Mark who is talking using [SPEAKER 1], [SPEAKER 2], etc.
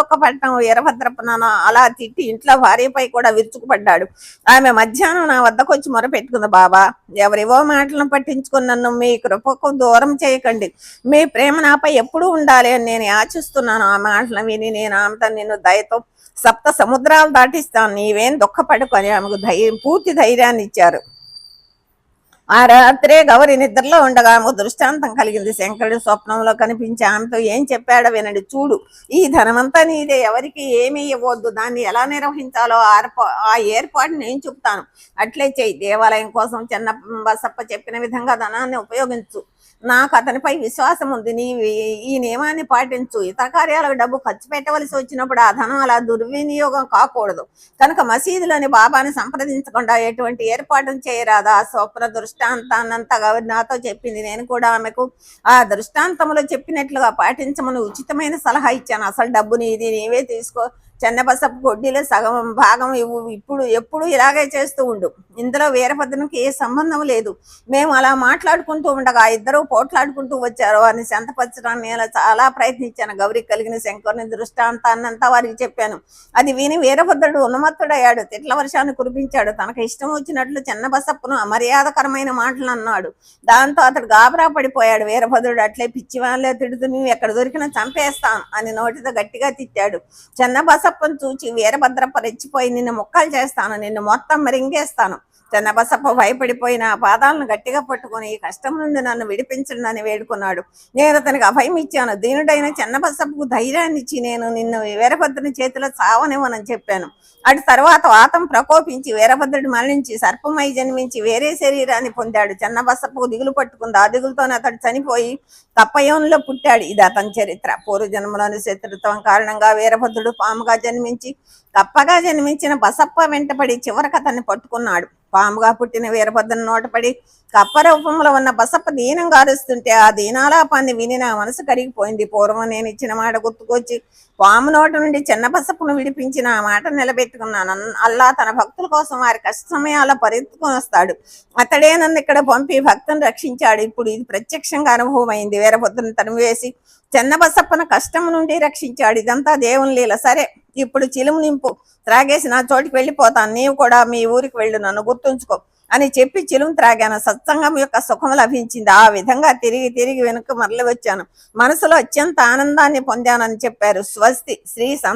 [SPEAKER 1] దుఃఖపడటం వీరభద్రప్పనాన్న అలా తిట్టి ఇంట్లో భార్యపై కూడా విరుచుకుపడ్డాడు. ఆమె మధ్యాహ్నం నా వద్దకు వచ్చి మొరపెట్టుకుంది బాబా ఎవరివో మాటలను పట్టించుకుని నన్ను మీ కృపకు దూరం చేయకండి. మీ ప్రేమ నాపై ఎప్పుడూ ఉండాలి అని నేను యాచిస్తున్నాను ఆ మాటలు విని నేను ఆమెతో నిన్ను దయతో సప్త సముద్రాలు దాటిస్తాను. నీవేం దుఃఖపడుకు అని ఆమెకు ధైర్యం పూర్తి ధైర్యాన్ని ఇచ్చారు. ఆ రాత్రే గౌరి నిద్రలో ఉండగా ఆమెకు దృష్టాంతం కలిగింది. శంకరుడు స్వప్నంలో కనిపించి ఆమెతో ఏం చెప్పాడో వినండి. చూడు ఈ ధనమంతా నీదే. ఎవరికి ఏమీ ఇవ్వద్దు. దాన్ని ఎలా నిర్వహించాలో ఆ ఏర్పాటు నేను చెప్తాను అట్లే చేయి. దేవాలయం కోసం చిన్న బసప్ప చెప్పిన విధంగా ధనాన్ని ఉపయోగించు. నాకు అతనిపై విశ్వాసం ఉంది. నీ ఈ నియమాన్ని పాటించు. ఇతర కార్యాలకు డబ్బు ఖర్చు పెట్టవలసి వచ్చినప్పుడు ఆ ధనం అలా దుర్వినియోగం కాకూడదు. కనుక మసీదులోని బాబాని సంప్రదించకుండా ఎటువంటి ఏర్పాటు చేయరాదా. ఆ స్వప్న దృష్టాంతాన్నంతా నాతో చెప్పింది. నేను కూడా ఆమెకు ఆ దృష్టాంతంలో చెప్పినట్లుగా పాటించమని ఉచితమైన సలహా ఇచ్చాను. అసలు డబ్బు నీది నీవే తీసుకో చెన్నబసపు కొడ్డీలో సగం భాగం ఇవ్వు ఇప్పుడు ఎప్పుడు ఇలాగే చేస్తూ ఉండు. ఇందులో వీరభద్రునికి ఏ సంబంధం లేదు. మేము అలా మాట్లాడుకుంటూ ఉండగా ఇద్దరూ పోట్లాడుకుంటూ వచ్చారు. వారిని చెంతపరచడానికి నేను చాలా ప్రయత్నించాను. గౌరికి కలిగిన శంకరుని దృష్టాంతాన్నంతా వారికి చెప్పాను. అది విని వీరభద్రుడు ఉన్నమత్తుడయ్యాడు తిట్ల వర్షాన్ని కురిపించాడు. తనకు ఇష్టం వచ్చినట్లు చెన్నబసప్పును అమర్యాదకరమైన మాటలు అన్నాడు. దాంతో అతడు గాబరా పడిపోయాడు. వీరభద్రుడు అట్లే పిచ్చివాళ్ళే తిడుతూ నువ్వు ఎక్కడ దొరికినా చంపేస్తాను అని నోటితో గట్టిగా తిట్టాడు. తప్పని చూచి వీరభద్రప్ప రెచ్చిపోయి నిన్ను ముక్కలు చేస్తాను నిన్ను మొత్తం మరింగేస్తాను చిన్నబసప్ప భయపడిపోయిన పాదాలను గట్టిగా పట్టుకొని ఈ కష్టం నుండి నన్ను విడిపించండి అని వేడుకున్నాడు. నేను అతనికి అభయం ఇచ్చాను. దీనుడైన చిన్నబసప్పకు ధైర్యాన్ని ఇచ్చి నేను నిన్ను వీరభద్రుని చేతిలో చావనివ్వనని చెప్పాను. అటు తర్వాత వాతం ప్రకోపించి వీరభద్రుడు మరణించి సర్పమై జన్మించి వేరే శరీరాన్ని పొందాడు. చిన్నబసప్పకు దిగులు పట్టుకుంది. ఆ దిగులుతోనే అతడు చనిపోయి తప్పయోనిలో పుట్టాడు. ఇది అతని చరిత్ర. పూర్వజన్మలోని శత్రుత్వం కారణంగా వీరభద్రుడు పాముగా జన్మించి కప్పగా జన్మించిన బసప్ప వెంటపడి చివరికి అతన్ని పట్టుకున్నాడు. పాముగా పుట్టిన వీరభద్రను నోటపడి కప్ప రూపంలో ఉన్న బసప్ప దీనం గారుస్తుంటే ఆ దీనాలాపాన్ని విని నా మనసు కరిగిపోయింది. పూర్వం నేను ఇచ్చిన మాట గుర్తుకొచ్చి పాము నోట నుండి చిన్న బసప్పును విడిపించిన ఆ మాట నిలబెట్టుకున్నాను. అల్లా తన భక్తుల కోసం వారి కష్ట సమయాల పరిత్తుకొని వస్తాడు. అతడే నన్ను ఇక్కడ పంపి భక్తుని రక్షించాడు. ఇప్పుడు ఇది ప్రత్యక్షంగా అనుభవం అయింది వీరభద్రుని చిన్న బసప్పను కష్టం నుండి రక్షించాడు. ఇదంతా దేవుని లీల. సరే. ఇప్పుడు చిలుము నింపు త్రాగేసి నా చోటికి వెళ్ళిపోతాను. నీవు కూడా మీ ఊరికి వెళ్ళు నన్ను గుర్తుంచుకో అని చెప్పి చిలుము త్రాగాను. సత్సంగం యొక్క సుఖం లభించింది. ఆ విధంగా తిరిగి తిరిగి వెనుక మరలి వచ్చాను మనసులో అత్యంత ఆనందాన్ని పొందానని చెప్పారు స్వస్తి శ్రీ సం